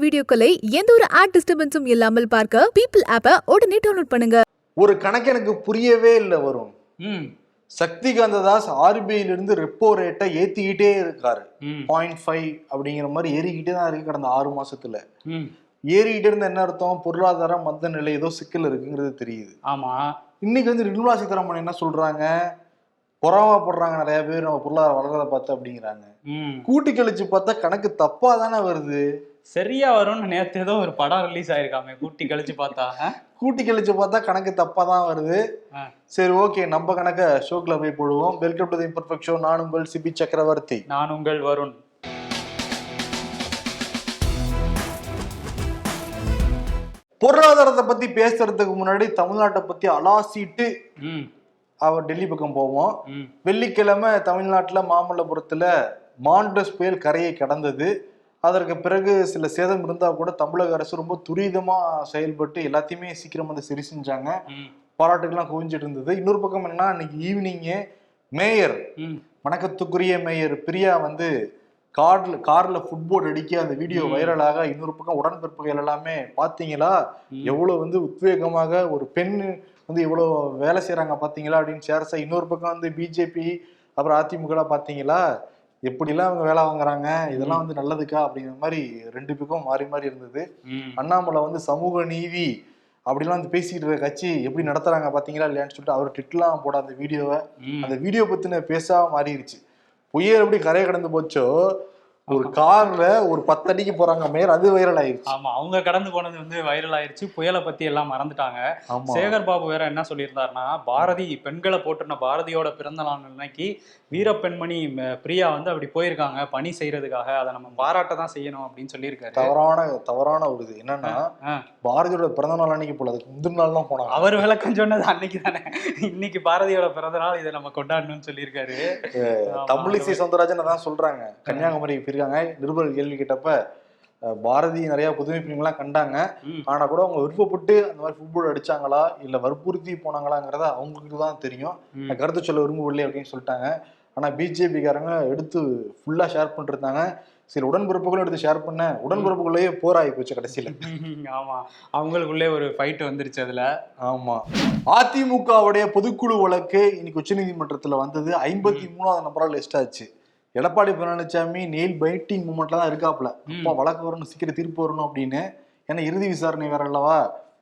வீடியோக்களை எந்த ஒரு ஆட் டிஸ்டர்பன்ஸும் இல்லாமல் பார்க்க பீப்பிள் ஆப்பை உடனே டவுன்லோட் பண்ணுங்க. ஒரு கணக்கு எனக்கு புரியவே இல்லை வரும் ம். சக்திகாந்த தாஸ் ஆர்பிஐல இருந்து ரெப்போ ரேட்டை ஏத்திக்கிட்டே இருக்காரு. பாயிண்ட் ஃபைவ் அப்படிங்கிற மாதிரி ஏறிக்கிட்டே தான் இருக்கு கடந்த ஆறு மாசத்துல. ம். ஏறிக்கிட்டே இருந்த என்ன அர்த்தம்? பொருளாதார மந்த நிலை ஏதோ சிக்கல் இருக்குங்கிறது தெரியுது. ஆமா. இன்னைக்கு வந்து நிர்மலா சீதாராமன் என்ன சொல்றாங்க? பொறாமப்படுறாங்க நிறைய பேர் நம்ம பொருளாதாரம் வளர்றதை பார்த்து அப்படிங்கிறாங்க. ம். கூட்டி கழிச்சு பார்த்தா கணக்கு தப்பா தானே வருது. சரியா வரும்னு நேத்து ஏதோ ஒரு படம் ரிலீஸ் ஆயிருக்காமே. கூட்டி கழிச்சு பார்த்தா? கூட்டி கழிச்சு பார்த்தா கணக்கு தப்பா தான் வருது. சரி ஓகே. நம்ம கணக்க ஷோக்கில் போய் போடுவோம். Welcome to the imperfect show நான் உங்கள் சிபி சக்கரவர்த்தி. நான் உங்கள் வருண். பொருளாதாரத்தை பத்தி பேசுறதுக்கு முன்னாடி தமிழ்நாட்டை பத்தி அலாசிட்டு அவர் டெல்லி பக்கம் போவோம். வெள்ளிக்கிழமை தமிழ்நாட்டுல மாமல்லபுரத்துல மாண்டஸ் புயல் கரையை கடந்தது. அதற்கு பிறகு சில சேதம் இருந்தா கூட தமிழக அரசு ரொம்ப துரிதமா செயல்பட்டு எல்லாத்தையுமே சீக்கிரம் வந்து சரி செஞ்சாங்க. பாராட்டுகள்லாம் குவிஞ்சிட்டு இருந்தது. இன்னொரு பக்கம் என்னன்னா இன்னைக்கு ஈவினிங்கே மேயர் வணக்கத்துக்குரிய மேயர் பிரியா வந்து கார்ல கார்ல ஃபுட்போர்ட் அடிக்க அந்த வீடியோ. வைரலாக இன்னொரு பக்கம் உடன்பிறப்புகள் எல்லாமே பாத்தீங்களா. எவ்வளவு வந்து உத்வேகமாக ஒரு பெண் வந்து எவ்வளவு வேலை செய்றாங்க பாத்தீங்களா? அப்படின்னு ஷேர் இன்னொரு பக்கம் வந்து பிஜேபி அப்புறம் அதிமுக பாத்தீங்களா? எப்படிலாம் அவங்க வேலை வாங்குறாங்க? இதெல்லாம் வந்து நல்லதுக்கா? அப்படிங்கிற மாதிரி ரெண்டு பக்கம் மாறி மாறி இருந்தது. அண்ணாமலை வந்து சமூக நீதி அப்படிலாம் வந்து பேசிட்டு இருக்க கட்சி எப்படி நடத்துறாங்க பாத்தீங்களா இல்லையான்னு சொல்லிட்டு அவர் ட்விட்லாம் போட அந்த வீடியோவை அந்த வீடியோ பத்தின பேசா மாறிடுச்சு புயல் எப்படி கரையை கடந்து போச்சோ? ஒரு கார்ல ஒரு பத்து அடிக்கு போறாங்க மேயர் அது வைரல் ஆயிருச்சு. ஆமா அவங்க கடந்து போனது வந்து வைரல் ஆயிருச்சு. புயலை பத்தி எல்லாம் மறந்துட்டாங்க. சேகர் பாபு வேற என்ன சொல்லியிருந்தாருன்னா பாரதி பெண்களை போட்டுன பாரதியோட பிறந்த நாள் அன்னைக்கு வீர பெண்மணி ம, பிரியா வந்து அப்படி போயிருக்காங்க பணி செய்யறதுக்காக. அதை நம்ம பாராட்ட தான் செய்யணும் அப்படின்னு சொல்லியிருக்காரு. தவறான தவறான ஒரு இது. என்னன்னா. பாரதியோட பிறந்த நாள் அன்னைக்கு போல அதுக்கு முந்தின நாள் தான் போனாங்க. அவர் விளக்கம் சொன்னது அன்னைக்கு தானே. இன்னைக்கு பாரதியோட பிறந்த நாள் இதை நம்ம கொண்டாடணும்னு சொல்லியிருக்காரு. தமிழிசை சவுந்தரராஜன் அதான் சொல்றாங்க. கன்னியாகுமரிக்கு போயிருக்காங்க நிருபர் கேள்வி கேட்டப்ப பாரதி நிறைய புதுமை பிரிவுகள்லாம் கண்டாங்க. ஆனா கூட அவங்க விருப்பப்பட்டு அந்த மாதிரி ஃபுட்பால் அடிச்சாங்களா இல்ல வற்புறுத்தி போனாங்களாங்கிறத அவங்களுக்கு தான் தெரியும். கருத்து சொல்ல விரும்பவில்லை அப்படின்னு சொல்லிட்டாங்க. ஆனா பிஜேபிக்காரங்க எடுத்து ஃபுல்லா ஷேர் பண்ணிருந்தாங்க. சில உடன்பிறப்புகளும் எடுத்து ஷேர் பண்ண உடன்பிறப்புக்குள்ளேயே போராகி போச்சு கடைசியில. ஆமா. அவங்களுக்குள்ளே ஒரு ஃபைட் வந்துருச்சு அதுல. ஆமா. அதிமுகவுடைய பொதுக்குழு வழக்கு இன்னைக்கு உச்சநீதிமன்றத்துல வந்தது. ஐம்பத்தி மூணாவது நம்பரா லிஸ்ட் ஆச்சு. எடப்பாடி பழனிசாமி நெயில் பைட்டிங் மூமெண்ட்ல தான் இருக்காப்ல அப்பா வழக்கு வரணும் சீக்கிரம் தீர்ப்பு வரணும் அப்படின்னு. ஏன்னா இறுதி விசாரணை வேற அல்லவா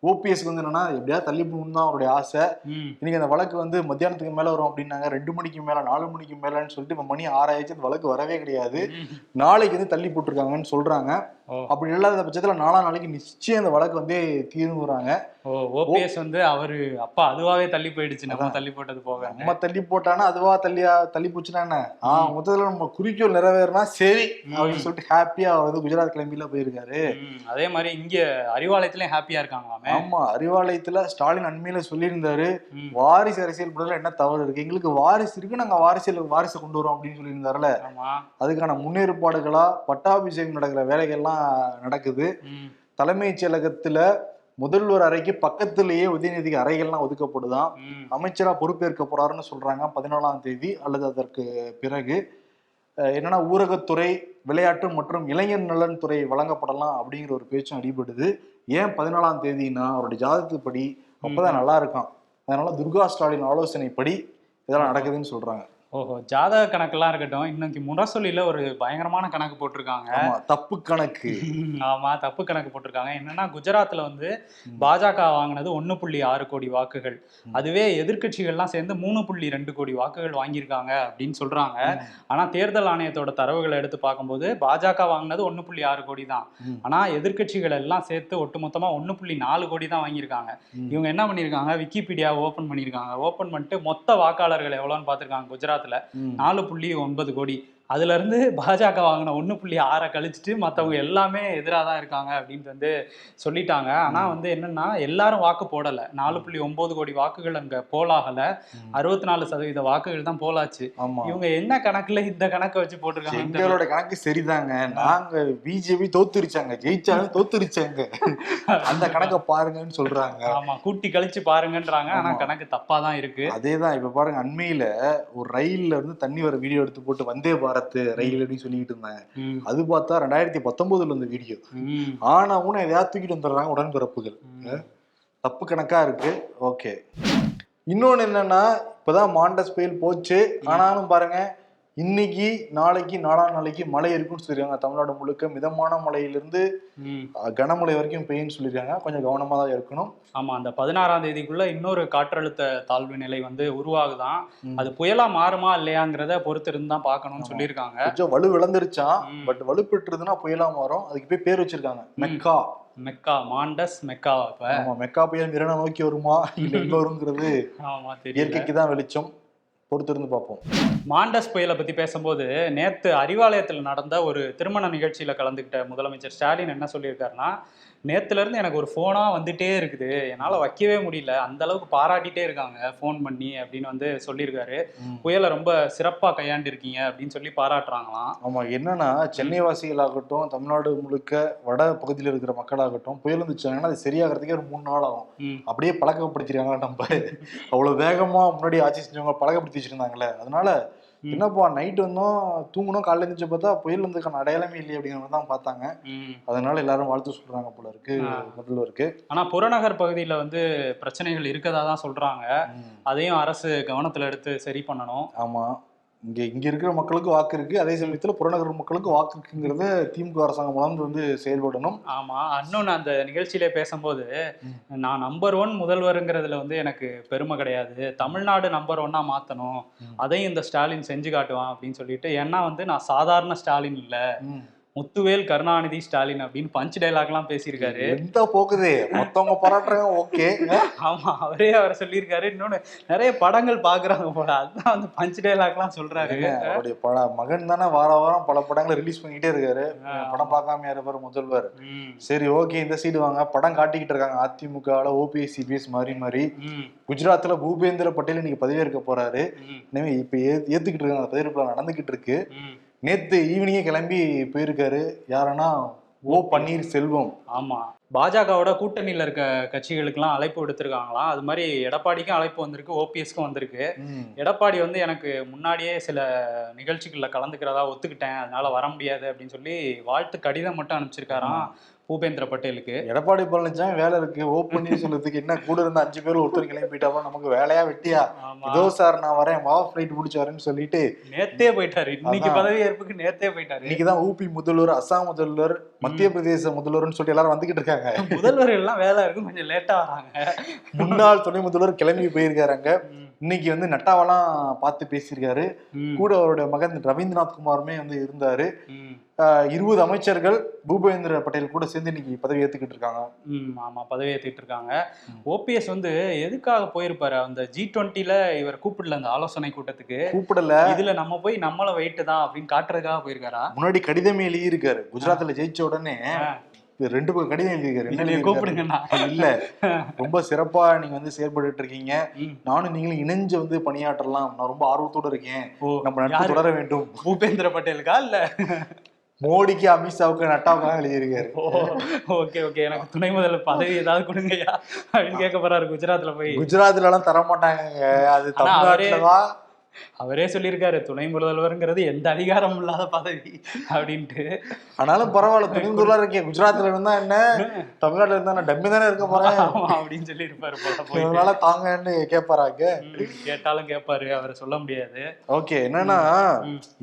ஓபிஎஸ்க்கு வந்து என்னன்னா எப்படியாவது தள்ளி போகணும் தான் அவருடைய ஆசை. இன்னைக்கு அந்த வழக்கு வந்து மத்தியானத்துக்கு மேல வரும் அப்படின்னாங்க. ரெண்டு மணிக்கு மேல நாலு மணிக்கு மேலன்னு சொல்லிட்டு இப்ப மணி ஆறாயிடுச்சு. அந்த வழக்கு வரவே கிடையாது. நாளைக்கு வந்து தள்ளி போட்டிருக்காங்கன்னு சொல்றாங்க. அப்படி இல்லாத பட்சத்துல நாலாம் நாளைக்கு நிச்சயம் அந்த வழக்கு வந்து தீர்வுறாங்க ஓ ஓபிஎஸ் வந்து அவரு அப்பா அதுவாவே தள்ளி போயிடுச்சு. நம்ம தள்ளி போட்டது போக. நம்ம தள்ளி போட்டானா அதுவா தள்ளியா தள்ளி போச்சுன்னா என்ன? ஆஹ் மொத்தத்துல நம்ம குறிக்கோள் நிறைவேறினா சரி அப்படின்னு சொல்லிட்டு ஹாப்பியா அவர் வந்து குஜராத் கிளம்பில போயிருக்காரு. அதே மாதிரி இங்க அறிவாலயத்திலயும் ஹாப்பியா இருக்காங்களாமே. ஆமா அறிவாலயத்துல ஸ்டாலின் அண்மையில சொல்லியிருந்தாரு. வாரிசு அரசியல் பண்றதுல என்ன தவறு இருக்கு? எங்களுக்கு வாரிசு இருக்கு நாங்க வாரிசியல் வாரிசை கொண்டு வரோம் அப்படின்னு சொல்லியிருந்தாருல. அதுக்கான முன்னேற்பாடுகளா பட்டாபிஷேகம் நடக்கிற வேலைகள்லாம் நடக்குது. தலைமைச் செயலகத்துல முதல்வர் அறைக்கு பக்கத்திலேயே உதயநிதிக்கு அறைகள்லாம் ஒதுக்கப்படுதாம் ம். அமைச்சரா பொறுப்பேற்க போறாருன்னு சொல்றாங்க பதினாலாம் தேதி அல்லது அதற்கு பிறகு. என்னன்னா ஊரகத்துறை விளையாட்டு மற்றும் இளைஞர் நலன் துறை வழங்கப்படலாம் அப்படிங்கிற ஒரு பேச்சும் அடிபடுது. ஏன் பதினாலாம் தேதினா அவருடைய ஜாதகத்துப்படி அப்பதான் நல்லா இருக்கான் அதனால துர்கா ஸ்டாலின் ஆலோசனைப்படி இதெல்லாம் நடக்குதுன்னு சொல்றாங்க. ஓஹோ ஜாதக கணக்கெல்லாம் இருக்கட்டும். இன்னைக்கு முரசொலியில ஒரு பயங்கரமான கணக்கு போட்டிருக்காங்க. தப்பு கணக்கு. ஆமா தப்பு கணக்கு போட்டிருக்காங்க. என்னன்னா குஜராத்ல வந்து பாஜக வாங்கினது ஒண்ணு புள்ளி ஆறு கோடி வாக்குகள். அதுவே எதிர்க்கட்சிகள்லாம் சேர்ந்து மூணு புள்ளி ரெண்டு கோடி வாக்குகள் வாங்கியிருக்காங்க அப்படின்னு சொல்றாங்க. ஆனா தேர்தல் ஆணையத்தோட தரவுகளை எடுத்து பார்க்கும்போது பாஜக வாங்கினது ஒண்ணு புள்ளி ஆறு கோடி தான். ஆனா எதிர்க்கட்சிகள் எல்லாம் சேர்த்து ஒட்டுமொத்தமா ஒண்ணு புள்ளி நாலு கோடி தான் வாங்கியிருக்காங்க. இவங்க என்ன பண்ணியிருக்காங்க? விக்கிபீடியா ஓபன் பண்ணியிருக்காங்க. ஓபன் பண்ணிட்டு மொத்த வாக்காளர்கள் எவ்வளோன்னு பார்த்திருக்காங்க குஜராத்ல. ம். நாலு புள்ளி ஒன்பது கோடி அதுல இருந்து பாஜக வாங்கின ஒண்ணு புள்ளி ஆறை கழிச்சிட்டு மத்தவங்க எல்லாமே எதிராக தான் இருக்காங்க அப்படின்னு வந்து சொல்லிட்டாங்க. ஆனா வந்து என்னன்னா எல்லாரும் வாக்கு போடல. நாலு புள்ளி ஒன்பது கோடி வாக்குகள் அங்க போலாகல. அறுபத்தி நாலு சதவீத வாக்குகள் தான் போலாச்சு. இவங்க என்ன கணக்குல இந்த கணக்கை வச்சு போட்டிருக்காங்க? எங்களோட கணக்கு சரிதாங்க. நாங்க பிஜேபி தோத்துருச்சாங்க. ஜெயிச்சாலும் தோத்துருச்சாங்க. அந்த கணக்கை பாருங்கன்னு சொல்றாங்க. ஆமா கூட்டி கழிச்சு பாருங்கன்றாங்க. ஆனா ஆமா. கணக்கு தப்பா தான் இருக்கு. அதேதான் இப்ப பாருங்க அண்மையில ஒரு ரயில்ல இருந்து தண்ணி வர வீடியோ எடுத்து போட்டு வந்தே பாரத் குஜராத் ரயில் அப்படின்னு சொல்லிட்டு இருந்தாங்க அது பார்த்தா ரெண்டாயிரத்தி பத்தொன்பதுல இந்த வீடியோ ஆனா ஊன எதையாவது தூக்கிட்டு வந்துடுறாங்க உடன்பிறப்புகள். தப்பு கணக்கா இருக்கு. ஓகே. இன்னொன்னு என்னன்னா இப்பதான் மாண்டஸ் புயல் போச்சு. ஆனாலும் பாருங்க இன்னைக்கு நாளைக்கு நாளா நாளைக்கு மழை இருக்குன்னு சொல்லிருக்காங்க தமிழ்நாடு முழுக்க மிதமான மழையிலிருந்து கனமழை வரைக்கும் பெய்யும்னு சொல்லியிருக்காங்க. கொஞ்சம் கவனமா தான் இருக்கணும். ஆமா அந்த பதினாறாம் தேதிக்குள்ள இன்னொரு காற்றழுத்த தாழ்வு நிலை வந்து உருவாகுதான். அது புயலா மாறுமா இல்லையாங்கிறத பொறுத்து இருந்து தான் பார்க்கணும்னு. சொல்லியிருக்காங்க. கொஞ்சம் வலு விளந்துருச்சான் ம். பட் வலுப்பெற்றுதுன்னா புயலா மாறும். அதுக்கு போய் பேர் வச்சிருக்காங்க. மெக்கா. மெக்கா மாண்டஸ் மெக்கா இப்ப மெக்கா புயல் மிரண நோக்கி வருமா? இல்ல தெரியல இயற்கைக்கு தான் வெளிச்சம். பொறுத்திருந்து பார்ப்போம். மாண்டஸ் புயலை பத்தி பேசும்போது நேத்து அறிவாலயத்தில் நடந்த ஒரு திருமண நிகழ்ச்சியில கலந்துக்கிட்ட முதலமைச்சர் ஸ்டாலின் என்ன சொல்லியிருக்காருன்னா நேத்துல இருந்து எனக்கு ஒரு போனா வந்துட்டே இருக்குது. என்னால வைக்கவே முடியல. அந்த அளவுக்கு பாராட்டிட்டே இருக்காங்க. ஃபோன் பண்ணி அப்படின்னு வந்து சொல்லியிருக்காரு. புயலை ரொம்ப சிறப்பா கையாண்டிருக்கீங்க அப்படின்னு சொல்லி பாராட்டுறாங்களாம். ஆமா என்னன்னா சென்னை வாசிகளாகட்டும் தமிழ்நாடு முழுக்க வட பகுதியில் இருக்கிற மக்களாகட்டும் புயல் வந்துச்சாங்கன்னா அது சரியாகிறதுக்கே ஒரு மூணு நாள் ஆகும். அப்படியே பழக்கப்படுத்திருக்காங்க நம்ம? அவ்வளவு வேகமா முன்னாடி ஆட்சி செஞ்சவங்க பழக்கப்படுத்தி வச்சிருந்தாங்களே. அதனால. என்னப்பா நைட் வந்தோம் தூங்கணும் காலையில இருந்துச்சு பார்த்தா புயல் வந்ததுக்கான அடையாளமே இல்லையே அப்படிங்கிற மாதிரி தான் பார்த்தாங்க. அதனால எல்லாரும் வாழ்த்து சொல்றாங்க போல இருக்கு. முதல்வருக்கு ஆனா புறநகர் பகுதியில வந்து பிரச்சனைகள் இருக்கதா தான் சொல்றாங்க. அதையும் அரசு கவனத்துல எடுத்து சரி பண்ணணும். ஆமா. இங்க இங்க இருக்கிற மக்களுக்கு வாக்கு இருக்கு அதே சமயத்துல புறநகர் மக்களுக்கு வாக்கு இருக்குங்கிறத திமுக அரசாங்கம் வளர்ந்து வந்து செயல்படணும் ஆமா இன்னொன்னு அந்த நிகழ்ச்சியிலே பேசும்போது. நான் நம்பர் ஒன் முதல்வருங்கிறதுல வந்து எனக்கு பெருமை கிடையாது தமிழ்நாடு நம்பர் ஒன்னா மாத்தணும் ம். அதையும் இந்த ஸ்டாலின் செஞ்சு காட்டுவான் அப்படின்னு சொல்லிட்டு ஏன்னா வந்து நான் சாதாரண ஸ்டாலின் இல்ல. முத்துவேல் கருணாநிதி ஸ்டாலின் அப்படின்னு பஞ்ச் டைலாக்லாம் பேசியிருக்காரு. எந்த போக்குது? மத்தவங்க பாராட்டுறாங்க ஓகே. ஆமா அவரே அவரை சொல்லியிருக்காரு. இன்னொன்னு நிறைய படங்கள் பாக்குறாங்க போல. அதுதான் வந்து பஞ்ச் டைலாக்லாம் சொல்றாரு. அவருடைய பட மகன் தானே வார வாரம் பல படங்களை ரிலீஸ் பண்ணிக்கிட்டே இருக்காரு. படம் பார்க்காம இருப்பாரு முதல்வர். சரி ஓகே இந்த சைடு வாங்க. படம் காட்டிக்கிட்டு இருக்காங்க. அதிமுகவில் ஓபிஎஸ் சிபிஎஸ் மாதிரி மாதிரி ம், குஜராத்ல பூபேந்திர பட்டேல் இன்னைக்கு பதவியேற்க போறாரு. எனவே இப்ப ஏத்துக்கிட்டு இருக்காங்க. பதவியேற்பு நடந்துகிட்டு இருக்கு. நேத்து ஈவினிங்கே கிளம்பி போயிருக்காரு. யாருன்னா ஓ பன்னீர் செல்வம் ஆமா. பாஜகவோட கூட்டணியில இருக்க கட்சிகளுக்கெல்லாம் அழைப்பு விடுத்திருக்காங்களாம். அது மாதிரி எடப்பாடிக்கும் அழைப்பு வந்திருக்கு ஓபிஎஸ்க்கும் வந்திருக்கு. எடப்பாடி வந்து எனக்கு முன்னாடியே சில நிகழ்ச்சிகள்ல கலந்துக்கிறதா ஒத்துக்கிட்டேன். அதனால வர முடியாது அப்படின்னு சொல்லி வாழ்த்து கடிதம் மட்டும் அனுப்பிச்சிருக்காராம். பூபேந்திர பட்டேலுக்கு. எடப்பாடி பழனிசாமி வேலை இருக்கு. ஓ செல்வத்துக்கு என்ன கூட இருந்த அஞ்சு பேர் ஒருத்தர் கிளம்பி போயிட்டாப்பா நமக்கு வேலையா வெட்டியா? இதோ சார் நான் வரேன். வா ஃபிளைட் பிடிச்சி வரேன்னு சொல்லிட்டு நேத்தே போயிட்டாரு. இன்னைக்கு. பதவி ஏற்புக்கு நேத்தே போயிட்டாரு. இன்னைக்குதான் ஊபி முதல்வர் அசாம் முதல்வர் மத்திய பிரதேச முதல்வர்னு சொல்லிட்டு எல்லாரும் வந்துகிட்டு இருக்காங்க. முதல்வர் எல்லாம் வேலை இருக்கு கொஞ்சம் லேட்டா வராங்க. முன்னாள் துணை முதல்வர் கிளம்பி போயிருக்காருங்க இன்னைக்கு வந்து நட்டாவெல்லாம் பார்த்து பேசியிருக்காரு. கூட அவருடைய மகன் ரவீந்திரநாத் குமாருமே வந்து இருந்தாரு. இருபது அமைச்சர்கள் பூபேந்திர பட்டேல் கூட சேர்ந்து இன்னைக்கு பதவி ஏத்துக்கிட்டு இருக்காங்க. ம், ஆமா பதவி ஏத்துக்கிட்டு இருக்காங்க. ஓபிஎஸ் வந்து எதுக்காக போயிருப்பாரு? அந்த ஜி டுவெண்ட்டில இவர் கூப்பிடல அந்த ஆலோசனை கூட்டத்துக்கு. கூப்பிடல. இதுல நம்ம போய் நம்மள வெயிட்டு தான் அப்படின்னு காட்டுறதுக்காக போயிருக்காரா? முன்னாடி கடிதமே எழுதியிருக்காரு. குஜராத்ல ஜெயிச்ச உடனே ரெண்டு பக்கம் கடிதம் எழுதியிருக்காரு. இல்ல ரொம்ப சிறப்பா நீங்க வந்து செயல்பட்டு இருக்கீங்க. நானும் நீங்களும் இணைஞ்சு வந்து பணியாற்றலாம். நான் ரொம்ப ஆர்வத்தோட இருக்கேன். நம்ம நட்பு? தொடர வேண்டும். பூபேந்திர பட்டேலுக்கா இல்ல? மோடிக்கு அமித்ஷாவுக்கு நட்டாவுக்கு எழுதியிருக்காரு. Okay okay. எனக்கு துணை முதல்வர் பதவி ஏதாவது கொடுங்கய்யா. அப்படின்னு கேட்க போறாரு குஜராத்ல போய். குஜராத்ல எல்லாம் தர மாட்டாங்க அது தமிழ்நாட்டுலதான் அவரே சொல்லியிருக்காரு துணை முதல்வருங்கிறது எந்த அதிகாரம் இல்லாத பதவி அப்படின்ட்டு. ஆனாலும் பரவாயில்ல துணை முதல்வரா இருக்கேன் குஜராத்ல இருந்தா என்ன? தமிழ்நாட்டுல இருந்தா நான் டம்மி தானே இருக்க போறேன். அப்படின்னு சொல்லி இருப்பாரு போல அதனால தாங்கன்னு கேட்பாராங்க கேட்டாலும் கேட்பாரு அவரை சொல்ல முடியாது. ஓகே என்னன்னா.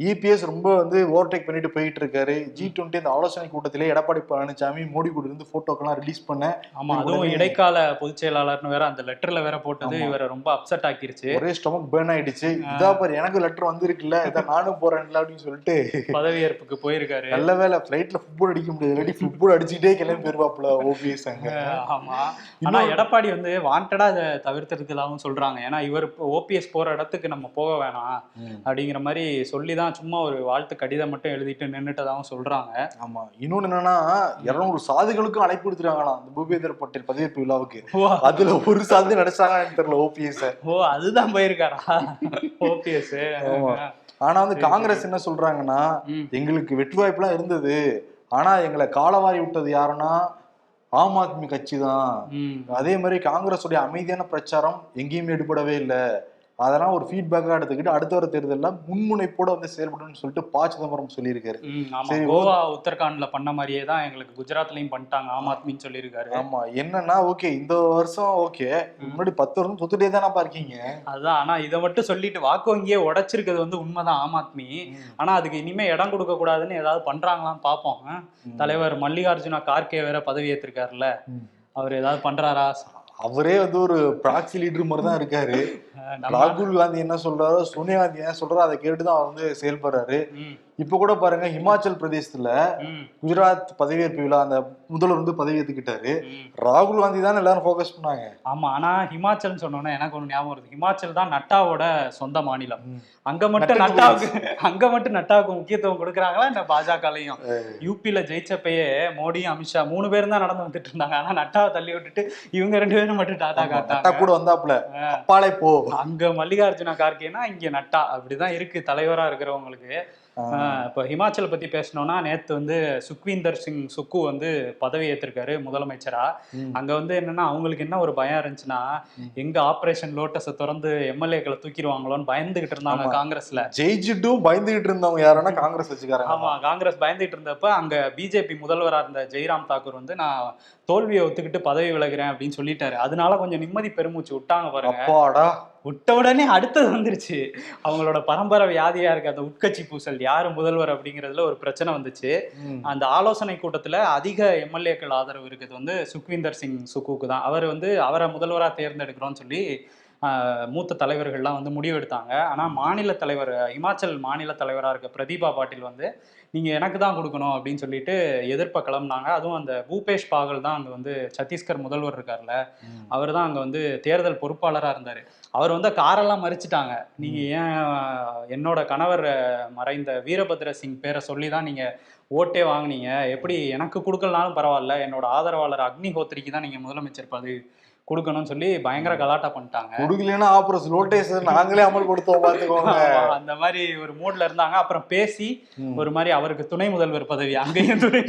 இபிஎஸ் ரொம்ப வந்து ஓவர்டேக் பண்ணிட்டு போயிட்டு இருக்காரு ஜி டுவெண்ட்டி அந்த ஆலோசனை கூட்டத்திலே எடப்பாடி பழனிசாமி மோடி கூட இருந்து போட்டோக்கெல்லாம் ரிலீஸ் பண்ண. ஆமா அதுவும் இடைக்கால பொதுச் செயலாளர்னு வேற அந்த லெட்டர்ல வேற போட்டது. இவரை ரொம்ப அப்செட் ஆக்கிருச்சு. ஒரே ஸ்டொமக் பேர்ன் ஆயிடுச்சு. இதா பாரு எனக்கு லெட்டர் வந்திருக்குல்ல இதான் நானும் போறேன்ல அப்படின்னு சொல்லிட்டு. பதவியேற்புக்கு போயிருக்காரு. நல்ல வேலை ஃபிளைட்ல ஃபுட்பால் அடிக்க முடியாது இல்லாட்டி ஃபுட்பால் அடிச்சுக்கிட்டே கிளம்பி போயிருவாப்புல ஓபிஎஸ் அங்க. ஆமா. ஆனா எடப்பாடி வந்து வாண்டடா இதை தவிர்த்திருக்கதாகவும் சொல்றாங்க. ஏன்னா இவர் ஓபிஎஸ் போற இடத்துக்கு நம்ம போக வேணாம். அப்படிங்கிற மாதிரி சொல்லி தான் சும்மா ஒரு வாழ்த்து கடிதம் மட்டும் எழுதிட்டு நின்னுட்டதாகவும் சொல்றாங்க. ஆமா. இன்னொன்னு என்னன்னா இருநூறு சாதிகளுக்கும் அழைப்பு கொடுத்துருக்காங்களாம் அந்த பூபேந்தர் பட்டேல் பதவியேற்பு விழாவுக்கு. அதுல ஒரு சாதி நடிச்சாங்கன்னு தெரியல ஓபிஎஸ் ஓ அதுதான் போயிருக்காரா. ஆனா வந்து காங்கிரஸ் என்ன சொல்றாங்கன்னா. எங்களுக்கு வெற்றி வாய்ப்புலாம் இருந்தது. ஆனா எங்களை காலவாரி விட்டது யாருன்னா ஆம் ஆத்மி கட்சி தான். அதே மாதிரி காங்கிரஸுடைய அமைதியான பிரச்சாரம் எங்கேயுமே எடுபடவே இல்லை. அதெல்லாம் ஒரு ஃபீட்பேக்காக எடுத்துக்கிட்டு அடுத்த வர தேர்தலில் முன்முனைப்போட வந்து செயல்படணும்னு சொல்லிட்டு ப சிதம்பரம் சொல்லியிருக்காரு. சரி, கோவா உத்தரகாண்ட்ல பண்ண மாதிரியே தான் எங்களுக்கு குஜராத்லயும் பண்ணிட்டாங்க ஆம் ஆத்மின்னு சொல்லியிருக்காரு. ஆமா என்னன்னா ஓகே இந்த வருஷம் ஓகே முன்னாடி பத்து வருஷம் தொத்துட்டே தானப்பா இருக்கீங்க. அதுதான் ஆனா இதை மட்டும் சொல்லிட்டு வாக்கு வங்கியே உடைச்சிருக்கிறது வந்து உண்மைதான் ஆம் ஆத்மி. ஆனா அதுக்கு இனிமே இடம் கொடுக்க கூடாதுன்னு ஏதாவது பண்றாங்களான்னு பாப்போம் ஆ? தலைவர் மல்லிகார்ஜுனா கார்கே வேற பதவி ஏத்திருக்காருல்ல ம். அவர் ஏதாவது பண்றாரா? அவரே வந்து ஒரு ப்ராக்சி லீடர் மாதிரி தான் இருக்காரு ராகுல் காந்தி என்ன சொல்றாரோ சோனியா காந்தி என்ன சொல்றாரோ அதை கேட்டு தான் அவர் வந்து செயல்படுறாரு. இப்ப கூட பாருங்க ஹிமாச்சல் பிரதேசத்துல குஜராத் பதவியேற்பு விழா அந்த முதல்வர் வந்து பதவி ஏத்துக்கிட்டாரு. ராகுல் காந்தி தான் எல்லாரும் ஃபோக்கஸ் பண்ணாங்க. ஆமா ஆனா ஹிமாச்சல் சொன்னோன்னே எனக்கு ஒண்ணு ஞாபகம் வருது. ஹிமாச்சல் தான் நட்டாவோட சொந்த மாநிலம். அங்க மட்டும் நட்டாவுக்கு அங்க மட்டும் நட்டாவுக்கு முக்கியத்துவம் கொடுக்குறாங்களா இந்த பாஜகலையும்? யூபில ஜெயிச்சப்பயே மோடியும் அமித்ஷா மூணு பேரும் தான் நடந்து வந்துட்டு இருந்தாங்க. ஆனா நட்டாவை தள்ளி விட்டுட்டு இவங்க ரெண்டு பேரும் மட்டும் டாடா காட்டாங்க கூட வந்தாப்புல. அப்பாலே போ. அங்க மல்லிகார்ஜுனா கார்கேனா இங்க நட்டா. அப்படிதான் இருக்கு தலைவரா இருக்கிறவங்களுக்கு. இப்ப ஹிமாச்சல் பத்தி பேசணும்னா நேத்து வந்து சுக்வீந்தர் சிங் சுக்கு வந்து பதவி ஏத்திருக்காரு முதலமைச்சரா. அங்க வந்து என்னன்னா அவங்களுக்கு என்ன ஒரு பயம் இருந்துச்சுன்னா எங்க ஆபரேஷன் லோட்டஸை திறந்து எம்எல்ஏக்களை தூக்கிடுவாங்களோன்னு பயந்துகிட்டு இருந்தாங்க. காங்கிரஸ்ல. ஜெயிச்சுட்டும் பயந்துகிட்டு இருந்தவங்க யாருன்னா காங்கிரஸ் வச்சுக்காரங்க. ஆமா காங்கிரஸ் பயந்துட்டு இருந்தப்ப அங்க பிஜேபி முதல்வரா இருந்த ஜெய்ராம் தாக்கூர் வந்து நான் தோல்வியை ஒத்துக்கிட்டு பதவி விலகுறேன் அப்படின்னு சொல்லிட்டாரு. அதனால கொஞ்சம் நிம்மதி பெருமூச்சு விட்டாங்க பாருங்க. விட்ட உடனே அடுத்தது வந்துருச்சு. அவங்களோட பரம்பரை வியாதியா இருக்கு அந்த உட்கட்சி பூசல் யாரு முதல்வர் அப்படிங்கிறதுல ஒரு பிரச்சனை வந்துச்சு. அந்த ஆலோசனை கூட்டத்துல அதிக எம்எல்ஏக்கள் ஆதரவு இருக்குது வந்து சுக்வீந்தர் சிங் சுக்குக்கு தான். அவர் வந்து அவரை முதல்வரா தேர்ந்தெடுக்கிறோம்னு சொல்லி மூத்த தலைவர்கள்லாம் வந்து முடிவெடுத்தாங்க. ஆனா மாநில தலைவர் இமாச்சல் மாநில தலைவரா இருக்க பிரதீபா பாட்டீல் வந்து நீங்க எனக்கு தான் கொடுக்கணும் அப்படின்னு சொல்லிட்டு எதிர்ப்ப கிளம்புனாங்க அதுவும் அந்த பூபேஷ் பாகல் தான் அங்க வந்து சத்தீஸ்கர் முதல்வர் இருக்கார்ல. அவர் தான் அங்க வந்து தேர்தல் பொறுப்பாளரா இருந்தாரு. அவர் வந்து காரெல்லாம் மறிச்சிட்டாங்க. நீங்க ஏன் என்னோட கணவர் மறைந்த வீரபத்ர சிங் பேரை சொல்லி தான் நீங்க ஓட்டே வாங்குனீங்க? எப்படி எனக்கு கொடுக்கலனாலும் பரவாயில்ல என்னோட ஆதரவாளர் அக்னிஹோத்ரிக்கு தான் நீங்க முதலமைச்சர் பதவி கொடுக்கணும்னு சொல்லி பயங்கர கலாட்டா பண்ணிட்டாங்க. கொடுக்கலன்னா ஆபரேஷன் நோட்டீஸ் நாங்களே அமல்படுத்துவோம் பாத்துக்கோங்க ஆமா, அந்த மாதிரி ஒரு மூட்ல இருந்தாங்க. அப்புறம் பேசி. ஒரு மாதிரி அவருக்கு துணை முதல்வர் பதவி அங்கேயும் துணை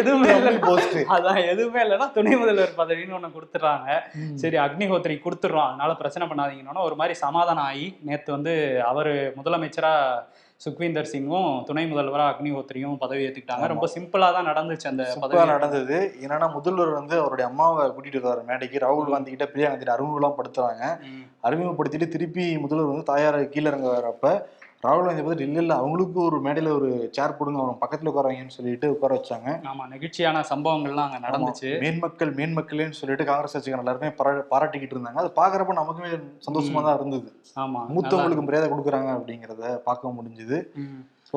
எதுவுமே இல்லை. போஸ்ட் அதான் எதுவுமே இல்லைன்னா துணை முதல்வர் பதவின்னு ஒண்ணு கொடுத்துட்றாங்க. சரி அக்னிஹோத்ரி கொடுத்துட்றோம். அதனால பிரச்சனை பண்ணாதீங்கன்னா ஒரு மாதிரி சமாதானம் ஆகி நேத்து வந்து அவர் முதலமைச்சரா சுக்வீந்தர் சிங்கும் துணை முதல்வரா அக்னிஹோத்ரியும் பதவி ஏத்துக்கிட்டாங்க. ரொம்ப சிம்பிளா தான் நடந்துச்சு அந்த பதவி. நடந்தது. என்னன்னா முதல்வர் வந்து அவருடைய அம்மாவை கூட்டிட்டு வருவார் மேடைக்கு. ராகுல் காந்தி கிட்ட பிரியா காந்தி அறிமுகம்லாம் படுத்துறாங்க. அறிமுகப்படுத்திட்டு திருப்பி முதல்வர் வந்து தாயார் கீழே இறங்க வரப்ப ராகுல் காந்தி பார்த்துட்டு இல்ல இல்ல. அவங்களுக்கு ஒரு மேடையில ஒரு சேர் போடுங்க அவங்க பக்கத்துல உட்காரவங்கன்னு சொல்லிட்டு உட்கார வச்சாங்க. ஆமா நெகிழ்ச்சியான சம்பவங்கள்லாம் அங்க நடந்துச்சு. மேன்மக்கள் மேன்மக்களேன்னு சொல்லிட்டு காங்கிரஸ் கட்சிக்காரங்க எல்லாருமே பாரா- பாராட்டிக்கிட்டு இருந்தாங்க. அது பாக்குறப்ப நமக்குமே சந்தோஷமா தான் இருந்தது. ஆமா மூத்தவங்களுக்கு மரியாதை கொடுக்குறாங்க அப்படிங்கறத பார்க்க முடிஞ்சுது.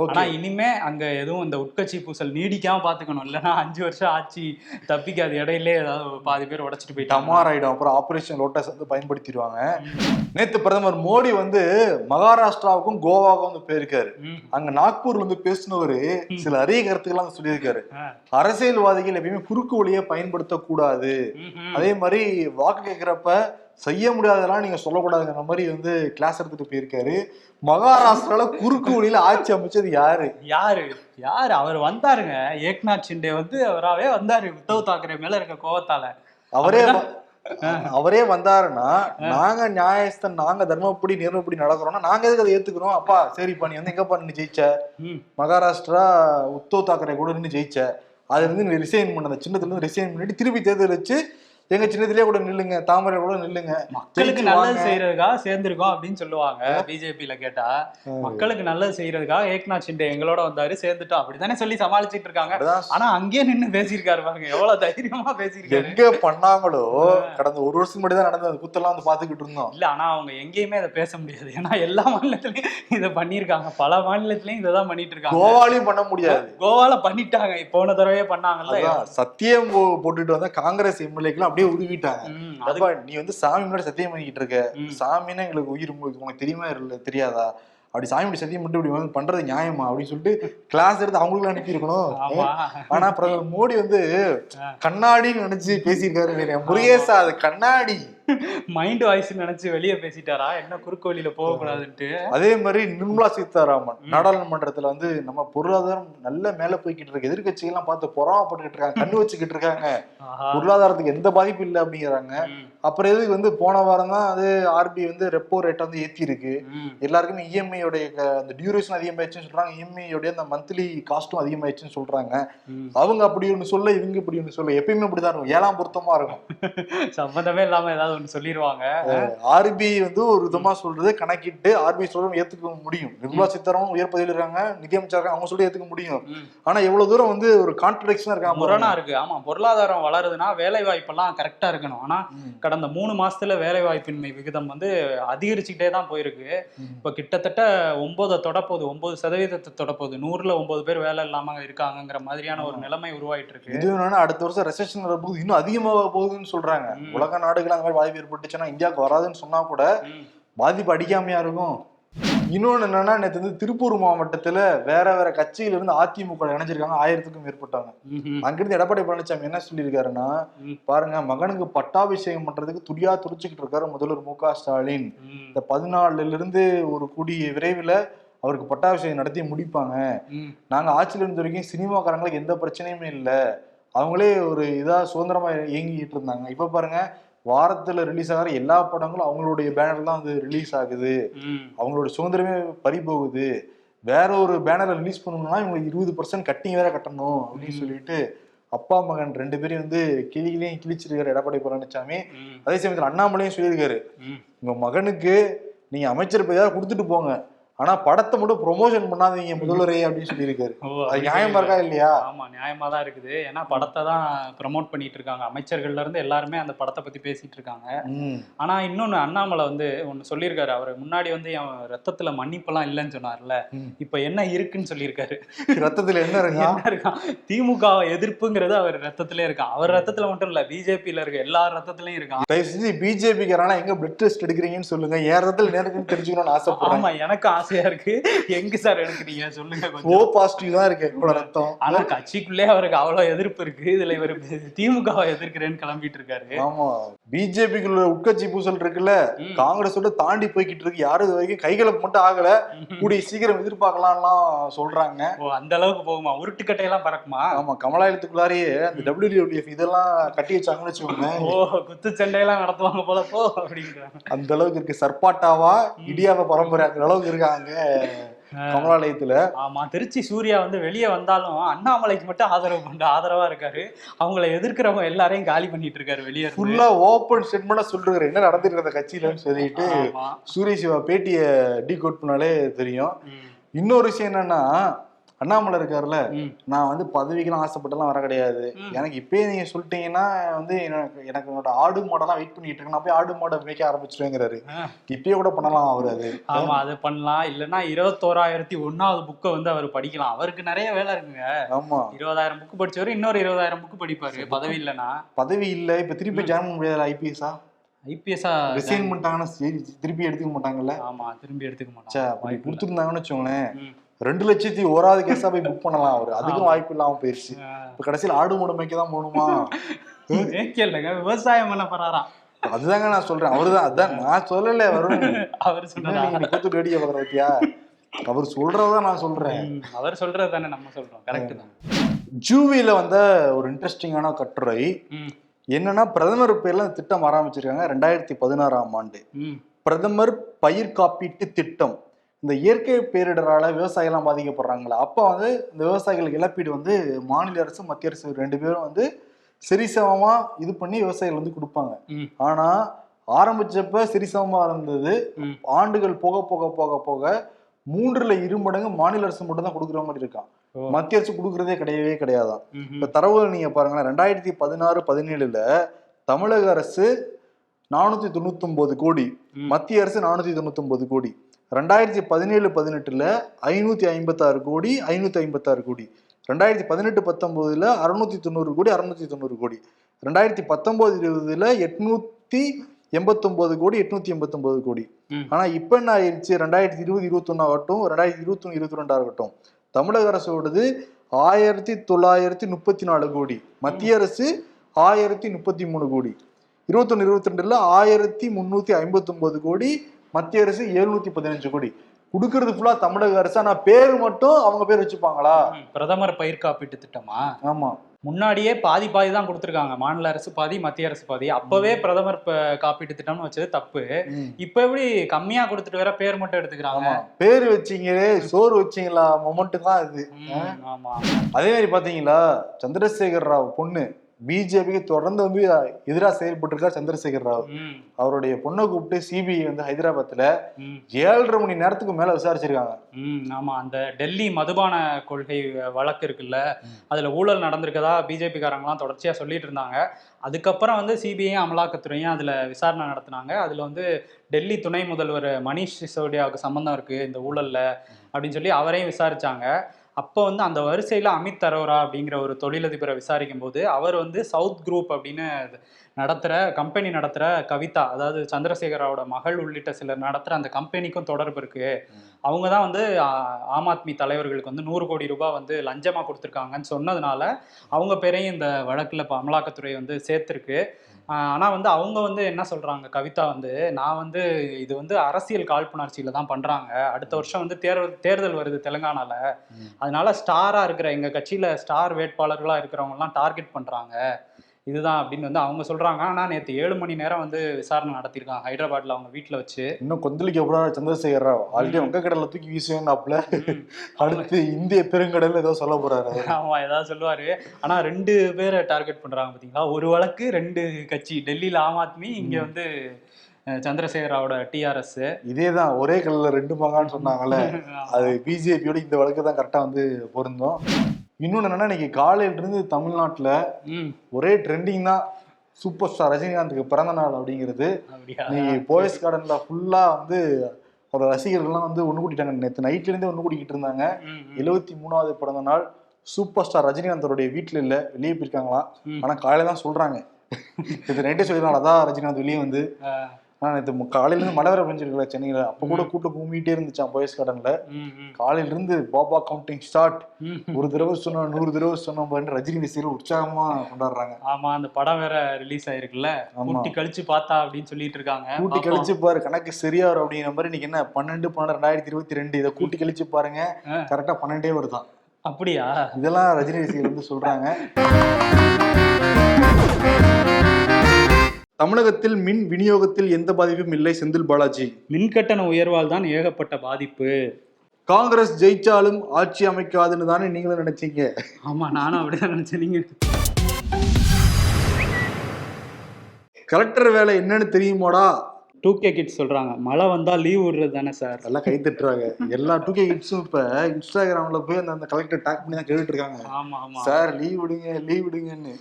ஆனா இனிமே அங்க எதுவும் இந்த உட்கட்சி பூசல் நீடிக்காம பாத்துக்கணும். இல்லைன்னா அஞ்சு வருஷம் ஆட்சி தப்பிக்காது இடையிலே ஏதாவது பாதி பேர் உடைச்சிட்டு போயிட்டாங்க. டமார் ஆயிடும். அப்புறம் ஆபரேஷன் லோட்டஸ் வந்து பயன்படுத்திடுவாங்க. நேத்து பிரதமர் மோடி வந்து மகாராஷ்டிராவுக்கும் கோவாவுக்கும் வந்து போயிருக்காரு. அங்க நாக்பூர் வந்து பேசினவரு சில அரிய கருத்துக்கெல்லாம் வந்து சொல்லியிருக்காரு. அரசியல்வாதிகள் எப்பயுமே குறுக்கு வழியை பயன்படுத்தக்கூடாது. ம்ஹும். அதே மாதிரி வாக்கு கேட்கிறப்ப செய்ய முடியாதெல்லாம் நீங்க சொல்லக்கூடாதுங்கிற மாதிரி வந்து கிளாஸ் எடுத்துட்டு போயிருக்காரு. மகாராஷ்டிரால குறுக்கு வழியில ஆட்சி அமைச்சது யாரு? யாரு? யாரு? அவர் வந்தாருங்க. ஏக்நாத் ஷிண்டே வந்து அவராவே வந்தாரு. உத்தவ் தாக்கரே மேல இருக்க கோவத்தால. அவரே அவரே வந்தாருன்னா நாங்க நியாயஸ்தன் நாங்க தர்மப்படி நேர்மப்படி நடக்கிறோம்னா நாங்க எதுக்கு அதை ஏத்துக்கிறோம்? அப்பா சரிப்பா நீ வந்து எங்கப்பா நின்று ஜெயிச்ச. மகாராஷ்டிரா உத்தவ் தாக்கரே கூட நின்று ஜெயிச்ச? அதுல இருந்து நீ ரிசைன் பண்ண. அந்த சின்னத்துல இருந்து ரிசைன் பண்ணிட்டு திருப்பி தேர்தல் வச்சு எங்க சின்னத்திலேயே கூட நில்லுங்க தாமரை கூட நில்லுங்க. மக்களுக்கு நல்லது. செய்யறதுக்காக சேர்ந்திருக்கோம் அப்படின்னு சொல்லுவாங்க பிஜேபியில கேட்டா. மக்களுக்கு நல்லது செய்யறதுக்காக ஏக்நாத் ஷிண்டே எங்களோட வந்தாரு சேர்ந்துட்டோம். அப்படித்தானே சொல்லி சமாளிச்சிட்டு இருக்காங்க. ஆனா அங்கேயே நின்னு பேசியிருக்காரு பாருங்க எவ்வளவு தைரியமா பேசியிருக்காரு. எங்க பண்ணாங்களோ கடந்த ஒரு வருஷம் முன்னாடி தான் நடந்த குத்தெல்லாம் வந்து பாத்துக்கிட்டு இருந்தோம். இல்ல ஆனா அவங்க எங்கேயுமே அதை பேச முடியாது. ஏன்னா எல்லா மாநிலத்திலயும் இதை பண்ணியிருக்காங்க. பல மாநிலத்திலயும் இதை தான் பண்ணிட்டு இருக்காங்க கோவாலையும் பண்ண முடியாது. கோவால பண்ணிட்டாங்க. போன தடவையே பண்ணாங்கல்ல. சத்தியம் போட்டுட்டு வந்த காங்கிரஸ் எம்எல்ஏக்கெல்லாம் அப்படியே உருவிட்டாங்க அப்பா நீ வந்து சாமி முன்னாடி சத்தியம் பண்ணிக்கிட்டு இருக்க. சாமின்னா எங்களுக்கு உயிர் உங்களுக்கு உனக்கு தெரியுமா இல்ல தெரியாதா? அப்படி சாமி முன்னாடி சத்தியம் பண்ணிட்டு இப்படி வந்து பண்றது நியாயமா? அப்படின்னு சொல்லிட்டு கிளாஸ் எடுத்து அவங்களுக்கு அனுப்பி இருக்கணும். ஆமா. ஆனா பிரதமர் மோடி வந்து கண்ணாடின்னு நினைச்சு பேசியிருக்காரு. முருகேசா அது கண்ணாடி. மைண்ட் வாய்ஸ் நினைச்சு வெளியே பேசிட்டாரா? என்ன குறுக்கு வழியில போக கூடாதுன்ட்டு அதே மாதிரி நிர்மலா சீதாராமன். நாடாளுமன்றத்துல வந்து நம்ம பொருளாதாரம் நல்ல மேல போய்கிட்டு இருக்கு. எதிர்க்கட்சிகள் எல்லாம் பார்த்து பொறாமப்பட்டுக்கிட்டு இருக்காங்க கண்ணு வச்சுக்கிட்டு இருக்காங்க. பொருளாதாரத்துக்கு எந்த பாதிப்பும் இல்லை அப்படிங்கிறாங்க. அப்புறம் எதுக்கு வந்து போன வாரம் தான் அது ஆர்பி வந்து ரெப்போ ரேட் வந்து ஏத்தி இருக்கு எல்லாருக்குமே இஎம்ஐ உடைய க- அந்த டியூரேஷன் அதிகமாயிடுச்சுன்னு சொல்றாங்க. இஎம்ஐ உடைய அந்த மந்த்லி காஸ்ட்டும் அதிகமாயிடுச்சுன்னு சொல்றாங்க. அவங்க அப்படி ஒண்ணு சொல்ல இவங்க இப்படி ஒண்ணு சொல்ல எப்பயுமே அப்படிதான் இருக்கும். ஏழாம் பொருத்தமா இருக்கும். சம்பந்தமே இல்லாம ஏதாவது ஒண்ணு சொல்லிடுவாங்க ஆர்பிஐ வந்து ஒரு விதமா சொல்றது கணக்கிட்டு ஆர்பிஐ சொல்றது ஏத்துக்க முடியும். நிர்மலா சீதாராமன் உயர் பதவியில் இருக்காங்க நிதியமைச்சர் அவங்க சொல்றது ஏத்துக்க முடியும். ஆனா எவ்வளவு தூரம் வந்து ஒரு கான்ட்ரடிக்ஷனா இருக்காங்க முரணா. இருக்கு. ஆமா பொருளாதாரம் வளருதுன்னா வேலை வாய்ப்பெல்லாம் கரெக்டா இருக்கணும். ஆனா. கடந்த மூணு மாசத்துல வேலை வாய்ப்பின்மை விகிதம் வந்து அதிகரிச்சுக்கிட்டே தான் போயிருக்கு. இப்ப கிட்டத்தட்ட ஒன்பதை தொடப்போகுது. ஒன்பது சதவீதத்தை தொடப்போகுது. நூறுல ஒன்பது பேர் வேலை இல்லாம இருக்காங்கங்கிற மாதிரியான ஒரு நிலைமை உருவாயிட்டு இருக்கு. இது என்னன்னா அடுத்த வருஷம் ரெசெஷன் வரும்போது இன்னும் அதிகமாக போகுதுன்னு சொல்றாங்க. உலக நாடுகள் அந்த மாதிரி பாதிப்பு ஏற்பட்டுச்சுன்னா இந்தியாவுக்கு வராதுன்னு சொன்னா கூட. பாதிப்பு அடிக்காமையா இருக்கும் இன்னொன்னு என்னன்னா நேற்று வந்து திருப்பூர் மாவட்டத்துல வேற வேற கட்சியில இருந்து அதிமுக இணைஞ்சிருக்காங்க ஆயிரத்துக்கும் மேற்பட்டவங்க ம்ஹும். அங்கிருந்து எடப்பாடி பழனிசாமி என்ன சொல்லியிருக்காருன்னா. பாருங்க மகனுக்கு பட்டாபிஷேகம் பண்றதுக்கு துடியா துடிச்சுக்கிட்டு இருக்காரு முதல்வர் மு க ஸ்டாலின். இந்த பதினாலுல இருந்து ஒரு கூடிய விரைவில் அவருக்கு பட்டாபிஷேகம் நடத்தி முடிப்பாங்க. நாங்க ஆட்சியில் இருந்த வரைக்கும் சினிமாக்காரங்களுக்கு எந்த பிரச்சனையுமே இல்லை அவங்களே ஒரு இதா சுதந்திரமா இயங்கிட்டு இருந்தாங்க இப்ப பாருங்க வாரத்துல ரிலீஸ் ஆகிற எல்லா படங்களும் அவங்களுடைய பேனர் தான் வந்து ரிலீஸ் ஆகுது. அவங்களோட சுதந்திரமே பறி போகுது வேற ஒரு பேனரை ரிலீஸ் பண்ணணும்னா இவங்களுக்கு இருபது பர்சன்ட் கட்டிங் வேற கட்டணும் அப்படின்னு. சொல்லிட்டு அப்பா மகன் ரெண்டு பேரையும் வந்து கிளிகளையும் கிழிச்சிருக்காரு எடப்பாடி பழனிசாமி. அதே சமயத்தில் அண்ணாமலையும் சொல்லியிருக்காரு. உங்க மகனுக்கு நீங்க அமைச்சர் பதவியாவது கொடுத்துட்டு போங்க ஆனா படத்தை மட்டும் ப்ரொமோஷன் பண்ணாதீங்க முதல்வரே அப்படின்னு சொல்லியிருக்காரு. அது நியாயமா இருக்கா இல்லையா? ஆமா நியாயமா தான் இருக்குது. ஏன்னா படத்தை தான் ப்ரமோட் பண்ணிட்டு இருக்காங்க. அமைச்சர்கள்ல இருந்து எல்லாருமே அந்த படத்தை பத்தி பேசிட்டு இருக்காங்க. ஆனா இன்னொன்னு அண்ணாமலை வந்து ஒன்னு சொல்லியிருக்காரு. அவர் முன்னாடி வந்து என் ரத்தத்துல மன்னிப்பெல்லாம் இல்லைன்னு சொன்னார்ல. இப்ப என்ன இருக்குன்னு சொல்லியிருக்காரு. ரத்தத்துல என்ன இருக்கா? என்ன இருக்கான் திமுக எதிர்ப்புங்கிறது அவர் ரத்தத்திலே இருக்கான் அவர் ரத்தத்துல மட்டும் இல்ல பிஜேபியில இருக்க எல்லா ரத்தத்திலயும் இருக்கான் தயவு செஞ்சு பிஜேபிக்காரனா எங்க பிளட் டெஸ்ட் எடுக்கிறீங்கன்னு சொல்லுங்க. ஏன் ரத்தத்துல நேரத்துக்கு தெரிஞ்சுக்கணும்னு ஆசைப்படுறேன். ஆமா எனக்கு ஆசையா இருக்கு. எங்க சார் எடுக்கிறீங்க சொல்லுங்க ஓ பாசிட்டிவ் தான் இருக்கு. என்னோட ரத்தம். ஆனா கட்சிக்குள்ளே அவருக்கு அவ்வளவு எதிர்ப்பு இருக்கு. இதுல இவர் திமுகவை எதிர்க்கிறேன்னு கிளம்பிட்டு இருக்காரு. ஆமா. பிஜேபிக்குள்ள உட்கட்சி பூசல் இருக்குல்ல. காங்கிரஸோட தாண்டி போய்கிட்டு இருக்கு. யாரும் இது வரைக்கும் கைகலப்பு மட்டும் ஆகல. கூடிய சீக்கிரம் எதிர்பார்க்கலாம்லாம் சொல்றாங்க. ஓ அந்த அளவுக்கு போகுமா? உருட்டுக்கட்டையெல்லாம் பறக்குமா? ஆமா கமலாயத்துக்குள்ளாரையே அந்த டபிள்யூடிஎஃப் இதெல்லாம் கட்டி வச்சாங்கன்னு வச்சுக்கோங்க ஓ குத்து சண்டையெல்லாம் நடத்துவாங்க போல போ அப்படின்றாங்க. அந்த அளவுக்கு இருக்கு. சர்பாட்டாவா இடியாத பரம்பரை அந்த அளவுக்கு இருக்காங்க. கமலாலயத்துல. ஆமா திருச்சி சூர்யா வந்து வெளியே வந்தாலும் அண்ணாமலைக்கு மட்டும் ஆதரவு பண்ண ஆதரவா இருக்காரு. அவங்கள எதிர்க்கிறவங்க எல்லாரையும் காலி பண்ணிட்டு இருக்காரு வெளியே. ஃபுல்லா ஓப்பன் ஸ்டேட்மெண்டா சொல்றாரு. என்ன நடந்துட்டு இருந்த கட்சியிலன்னு சொல்லிட்டு. சூரிய சிவா பேட்டிய டீ கோட் பண்ணாலே தெரியும். இன்னொரு விஷயம் என்னன்னா அண்ணாமலை இருக்காருல்ல நான் வந்து பதவிக்கெல்லாம் ஆசைப்பட்டெல்லாம் வர கிடையாது. எனக்கு இப்பயே நீங்க சொல்லிட்டீங்கன்னா வந்து எனக்கு எனக்கு என்னோட ஆடு மாடெல்லாம் வெயிட் பண்ணிட்டு இருக்கு நான் போய் ஆடு மாடை மேய்க்க ஆரம்பிச்சிருவேங்கிறாரு. இப்பயே கூட பண்ணலாம் அவரு அது. ஆமா அது பண்ணலாம். இல்லைன்னா இருபத்தோராயிரத்தி ஒன்னாவது புக்கை வந்து அவர் படிக்கலாம். அவருக்கு நிறைய வேலை இருக்குங்க. ஆமா. இருபதாயிரம் புக்கு படிச்சவரு இன்னொரு இருபதாயிரம் புக்கு படிப்பாரு. பதவி இல்லைன்னா. பதவி இல்ல. இப்ப திருப்பி ஜாயின் பண்ண முடியாது ஐபிஎஸ்ஆ ஐபிஎஸ்ஆ ரிசைன் பண்ணிட்டாங்கன்னா சரி திருப்பி எடுத்துக்க மாட்டாங்கல்ல? ஆமா திரும்பி எடுத்துக்க மாட்டாங்க. அப்படி. கொடுத்துருந்தாங்கன்னு வச்சுக்கோங்களேன். ரெண்டு லட்சத்தி ஓராவது கேஸா போய் புக் பண்ணலாம் அவரு. அதுக்கும். வாய்ப்பு இல்லாம போயிருச்சு. இப்ப கடைசியில் ஆடு மாடு மேய்க்க தான் போகணுமா? கேளுங்க விவசாயம் பண்ண போறாராம் அதுதாங்க நான் சொல்றேன். அவருதான். அதான் நான் சொல்லல வரும் அவர் நீங்க கூத்து வேடிக்கை பத்தியா? அவர் சொல்றதான் நான் சொல்றேன். அவர் சொல்றது தானே நம்ம சொல்றோம். கரெக்ட் தான். ஜூவில வந்த ஒரு இன்ட்ரெஸ்டிங்கான கட்டுரை. என்னன்னா பிரதமர் பேர்ல திட்டம் ஆரம்பிச்சிருக்காங்க ரெண்டாயிரத்தி பதினாறாம் ஆண்டு. பிரதமர் பயிர் காப்பீட்டு திட்டம். இந்த இயற்கை பேரிடரால விவசாயிகள்லாம் பாதிக்கப்படுறாங்களா அப்போ வந்து இந்த விவசாயிகளுக்கு இழப்பீடு வந்து மாநில அரசு மத்திய அரசு ரெண்டு பேரும் வந்து சரிசமமா இது பண்ணி விவசாயிகள் வந்து கொடுப்பாங்க ம், ஆனா ஆரம்பிச்சப்ப சரிசமமா இருந்தது. ஆண்டுகள் போக போக போக போக மூன்றுல இரு மடங்கு மாநில அரசு மட்டும் தான் கொடுக்குற மாதிரி இருக்கான். மத்திய அரசு கொடுக்கறதே கிடையவே கிடையாதான். இப்ப தரவுகள் நீங்க பாருங்களேன் ரெண்டாயிரத்தி பதினாறு பதினேழுல தமிழக அரசு நானூத்தி தொண்ணூத்தி கோடி. மத்திய அரசு நானூத்தி தொண்ணூத்தி கோடி ரெண்டாயிரத்தி பதினேழு பதினெட்டுல ஐநூத்தி ஐம்பத்தாறு கோடி ஐநூத்தி ஐம்பத்தாறு கோடி. ரெண்டாயிரத்தி பதினெட்டு பத்தொன்பதுல அறுநூத்தி தொண்ணூறு கோடி அறுநூத்தி தொண்ணூறு கோடி. ரெண்டாயிரத்தி பத்தொன்பது இருபதுல எட்நூத்தி எண்பத்தொன்பது கோடி எட்நூத்தி எண்பத்தொன்பது கோடி. ம். ஆனா இப்ப என்ன ஆயிடுச்சு ரெண்டாயிரத்தி இருபது இருபத்தொன்னு ஆகட்டும் ரெண்டாயிரத்தி இருபத்தொன்னு இருபத்தி ரெண்டு ஆகட்டும். தமிழக அரசோடது ஆயிரத்தி தொள்ளாயிரத்தி முப்பத்தி நாலு கோடி. மத்திய அரசு ஆயிரத்தி முப்பத்தி மூணு கோடி. இருபத்தொன்னு இருபத்தி ரெண்டுல ஆயிரத்தி முன்னூத்தி ஐம்பத்தி ஒன்பது கோடி மத்திய அரசு எழுநூத்தி பதினஞ்சு கோடி. கொடுக்கறது ஃபுல்லா தமிழக அரசு? ஆனா பேர் மட்டும் அவங்க பேர் வச்சுப்பாங்களா? பிரதமர் பயிர் காப்பீட்டு திட்டமா? ஆமா. முன்னாடியே பாதி பாதி தான் கொடுத்துருக்காங்க. மாநில அரசு பாதி மத்திய அரசு பாதி. அப்பவே பிரதமர் காப்பீட்டு திட்டம்னு வச்சது தப்பு. இப்ப எப்படி கம்மியா கொடுத்துட்டு வேற பேர் மட்டும் எடுத்துக்கிறாங்க? பேர் வச்சீங்களே சோறு வச்சீங்களா? மொமெண்ட் தான் இது ம், ஆமா. அதே மாதிரி பாத்தீங்களா? சந்திரசேகர் ராவ் பொண்ணு. பிஜேபிக்கு தொடர்ந்து வந்து எதிராக செயல்பட்டிருக்கார் சந்திரசேகர் ராவ். அவருடைய பொண்ணை கூப்பிட்டு சிபிஐ வந்து ஹைதராபாத்ல ஏழரை மணி நேரத்துக்கு மேல விசாரிச்சிருக்காங்க. ஆமா. அந்த டெல்லி மதுபான கொள்கை வழக்கு இருக்குல்ல அதுல ஊழல் நடந்திருக்கதா பிஜேபி காரங்களாம் தொடர்ச்சியா சொல்லிட்டு இருந்தாங்க. அதுக்கப்புறம் வந்து சிபிஐயும் அமலாக்கத்துறையும் அதுல விசாரணை நடத்தினாங்க. அதுல வந்து டெல்லி துணை முதல்வர் மணிஷ் சிசோடியாவுக்கு சம்பந்தம் இருக்கு இந்த ஊழல்ல அப்படின்னு சொல்லி அவரையும் விசாரிச்சாங்க. அப்போ வந்து அந்த வரிசையில் அமித் அரோரா அப்படிங்கிற ஒரு தொழிலதிபரை விசாரிக்கும் போது அவர் வந்து சவுத் குரூப் அப்படின்னு நடத்துகிற கம்பெனி நடத்துகிற கவிதா அதாவது சந்திரசேகராவோட மகள் உள்ளிட்ட சிலர் நடத்துகிற அந்த கம்பெனிக்கும் தொடர்பு இருக்குது அவங்க தான் வந்து ஆம் ஆத்மி தலைவர்களுக்கு வந்து நூறு கோடி ரூபாய் வந்து லஞ்சமாக கொடுத்துருக்காங்கன்னு சொன்னதுனால அவங்க பேரையும் இந்த வழக்கில் இப்போ அமலாக்கத்துறை வந்து சேர்த்துருக்கு. ஆனால் வந்து அவங்க வந்து என்ன சொல்கிறாங்க கவிதா வந்து நான் வந்து இது வந்து அரசியல் காழ்ப்புணர்ச்சியில் தான் பண்ணுறாங்க அடுத்த வருஷம் வந்து தேர்தல் தேர்தல் வருது தெலுங்கானால. அதனால ஸ்டாராக இருக்கிற எங்கள் கட்சியில் ஸ்டார் வேட்பாளர்களாக இருக்கிறவங்கலாம் டார்கெட் பண்ணுறாங்க இதுதான் அப்படின்னு வந்து அவங்க சொல்கிறாங்க ஆனால் நேற்று ஏழு மணி நேரம் வந்து விசாரணை நடத்தியிருக்காங்க ஹைதராபாத்தில் அவங்க வீட்டில் வச்சு. இன்னும் கொந்தளிக்க அப்புறம் சந்திரசேகர் ராவ் ஆல்ரெடி வங்கக்கடலை தூக்கி வீசுவேன்னாப்ல. அடுத்து இந்திய பெருங்கடல் ஏதோ சொல்ல போறாரு. ஆமா ஏதாவது சொல்லுவாரு. ஆனா ரெண்டு பேரை டார்கெட் பண்றாங்க பாத்தீங்களா? ஒரு வழக்கு ரெண்டு கட்சி. டெல்லியில ஆம் ஆத்மி இங்க வந்து அஹ், சந்திரசேகராவோட டிஆர்எஸ் இதேதான் ஒரே கல்ல ரெண்டு பங்கான்னு சொன்னாங்கல்ல. அது பிஜேபியோட இந்த வழக்கு தான் கரெக்டா வந்து பொருந்தும். இன்னொன்னு என்னன்னா இன்னைக்கு காலையில இருந்து தமிழ்நாட்டுல ஒரே ட்ரெண்டிங் தான் சூப்பர் ஸ்டார் ரஜினிகாந்துக்கு பிறந்த நாள் அப்படிங்கிறது. இன்னைக்கு போயஸ் கார்டன்ல ஃபுல்லா வந்து அவரோட ரசிகர்கள்லாம் வந்து ஒண்ணு கூட்டிட்டாங்க. நேற்று நைட்ல இருந்தே ஒண்ணு கூட்டிக்கிட்டு இருந்தாங்க. எழுபத்தி மூணாவது பிறந்த நாள் சூப்பர் ஸ்டார் ரஜினிகாந்தோடைய வீட்டுல இல்ல வெளியே போயிருக்காங்களாம். ம். ஆனா காலையில தான் சொல்றாங்க. இது நைட்டே சொல்லிருந்தாங்க. அதான் ரஜினிகாந்த் வெளியே வந்து. அஹ், ஆனா நேற்று மு- காலையில இருந்து மழை வர பெஞ்சிருக்கல சென்னையில. அப்ப கூட கூட்டம் கும்பிட்டே இருந்துச்சான் போயஸ் கார்டன்ல ம், ம், காலையில இருந்து பாபா கவுண்டிங் ஸ்டார்ட். ஒரு தடவை சொன்னா நூறு தடவை சொன்னோம் ரஜினி ரசிகர்கள் உற்சாகமா கொண்டாடுறாங்க. ஆமா அந்த படம் வேற ரிலீஸ் ஆயிருக்குல்ல. கூட்டி கழிச்சு பார்த்தா அப்படின்னு சொல்லிட்டு இருக்காங்க. கூட்டி. கழிச்சு பாரு கணக்கு சரியா வரும் அப்படிங்கிற மாதிரி இன்னைக்கு என்ன பன்னெண்டு பன்னெண்டு ரெண்டாயிரத்தி இருபத்தி ரெண்டு. இதை கூட்டி கழிச்சு பாருங்க. கரெக்டா பன்னெண்டே வருதான். அப்படியா? இதெல்லாம் ரஜினி ரசிகர்கள் வந்து சொல்றாங்க. தமிழகத்தில் மின் விநியோகத்தில் எந்த பாதிப்பும் இல்லை செந்தில் பாலாஜி. மின்கட்டண உயர்வால் தான் ஏகப்பட்ட பாதிப்பு. காங்கிரஸ் ஜெயிச்சாலும் ஆட்சி அமைக்காதுன்னு தானே நீங்களும் நினைச்சீங்க? ஆமா நானும் அப்படிதான் நினைச்சேன். நீங்க? கலெக்டர் வேலை என்னன்னு தெரியுமாடா? டூ கே கிட்ஸ் சொல்றாங்க. மழை வந்தா லீவ் விடுறது தானே சார் எல்லாம் கை தட்டுறாங்க. எல்லா டூ கே கிட்ஸும் இப்ப இன்ஸ்டாகிராம்ல போய் அந்த கலெக்டர் டேக் பண்ணி தான் கேட்டுட்டு இருக்காங்க. ஆமா ஆமா. சார் லீவ் விடுங்க லீவ் விடுங்கன்னு.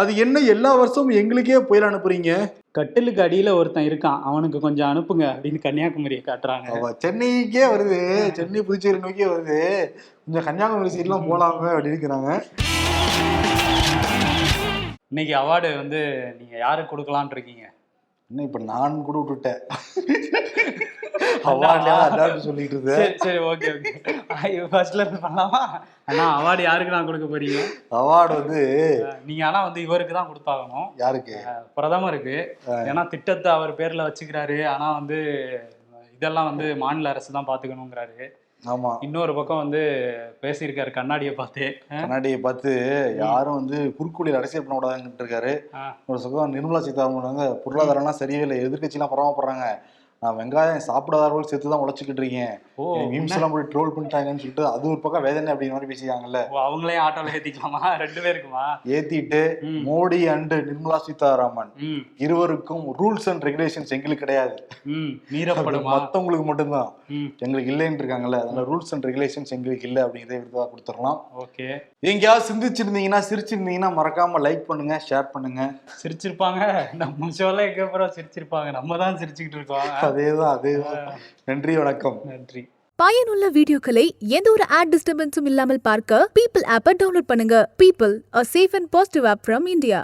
அது என்ன எல்லா வருஷமும் எங்களுக்கே புயல் அனுப்புறீங்க? கட்டிலுக்கு அடியில ஒருத்தன் இருக்கான். அவனுக்கு கொஞ்சம் அனுப்புங்க அப்படின்னு கன்னியாகுமரியை காட்டுறாங்க. சென்னைக்கே வருது. சென்னை புதுச்சேரி நோக்கியே வருது. கொஞ்சம் கன்னியாகுமரி சைட்லாம் போலாமே அப்படின்னு இருக்கிறாங்க. இன்னைக்கு அவார்டு வந்து நீங்க யாருக்கு கொடுக்கலாம்னு இருக்கீங்க? இன்னும் இப்ப நான் கூட விட்டுட்டேன்? அடாப்ட் சொல்லிட்டு இருந்தேன். சரி சரி ஓகே ஓகே ஃபர்ஸ்ட்ல இருந்து பண்ணலாமா? அண்ணா அவார்டு யாருக்கு நான் கொடுக்க போறீங்க? அவார்டு வந்து நீங்க ஆனா வந்து இவருக்கு தான் கொடுத்தாகணும். யாருக்கு? பிரதமருக்கு. ஏன்னா திட்டத்தை அவர் பேர்ல வச்சுக்கிறாரு. ஆனா வந்து இதெல்லாம் வந்து மாநில அரசு தான் பாத்துக்கணுங்கிறாரு. ஆமா. இன்னொரு பக்கம் வந்து பேசியிருக்காரு கண்ணாடியை பார்த்து. கண்ணாடியை பார்த்து யாரும் வந்து குறுக்குவழியில் அரசியல் பண்ண விடாதுன்ட்டு இருக்காரு. ஒரு சுகம் நிர்மலா சீதாராமன் வந்து பொருளாதாரம்லாம் சரியே இல்லை எதிர்கட்சிலாம் பரவாப்படுறாங்க நான் வெங்காயம் சாப்பிடாதவர்கள் சேர்த்து தான் உழைச்சிக்கிட்டு இருக்கேன். மீம்ஸ் எல்லாம் போய் ட்ரோல் பண்ணிட்டாங்கன்னு சொல்லிட்டு அது ஒரு பக்கம் வேதனை அப்படிங்கிற மாதிரி பேசிக்காங்கல்ல அவங்களையும் ஆட்டோல ஏத்திக்கலாமா ரெண்டு பேருக்குமா? ஏத்திட்டு. மோடி அண்ட் நிர்மலா சீதாராமன் இருவருக்கும் ரூல்ஸ் அண்ட் ரெகுலேஷன்ஸ் எங்களுக்கு கிடையாது. மீறப்படுமா? மத்தவங்களுக்கு மட்டும்தான். எங்களுக்கு இல்லைன்னு இருக்காங்கல்ல. அதனால ரூல்ஸ் அண்ட் ரெகுலேஷன்ஸ் எங்களுக்கு இல்லை அப்படிங்கிறத விருதாக கொடுத்துடலாம். ஓகே. எங்கேயாவது சிந்திச்சிருந்தீங்கன்னா சிரிச்சிருந்தீங்கன்னா மறக்காம லைக் பண்ணுங்க ஷேர் பண்ணுங்க. சிரிச்சிருப்பாங்க. நம்ம ஷோல எங்க சிரிச்சிருப்பாங்க? நம்ம தான் சிரிச்சுக்கிட்டு இருக்கோம் அதேதான் அதேதான். நன்றி வணக்கம். நன்றி. பயனுள்ள வீடியோக்களை எந்த ஒரு ஆட் டிஸ்டர்பன்ஸும் இல்லாமல் பார்க்க பீப்பிள் ஆப்பை டவுன்லோட் பண்ணுங்க. People a safe and positive app from India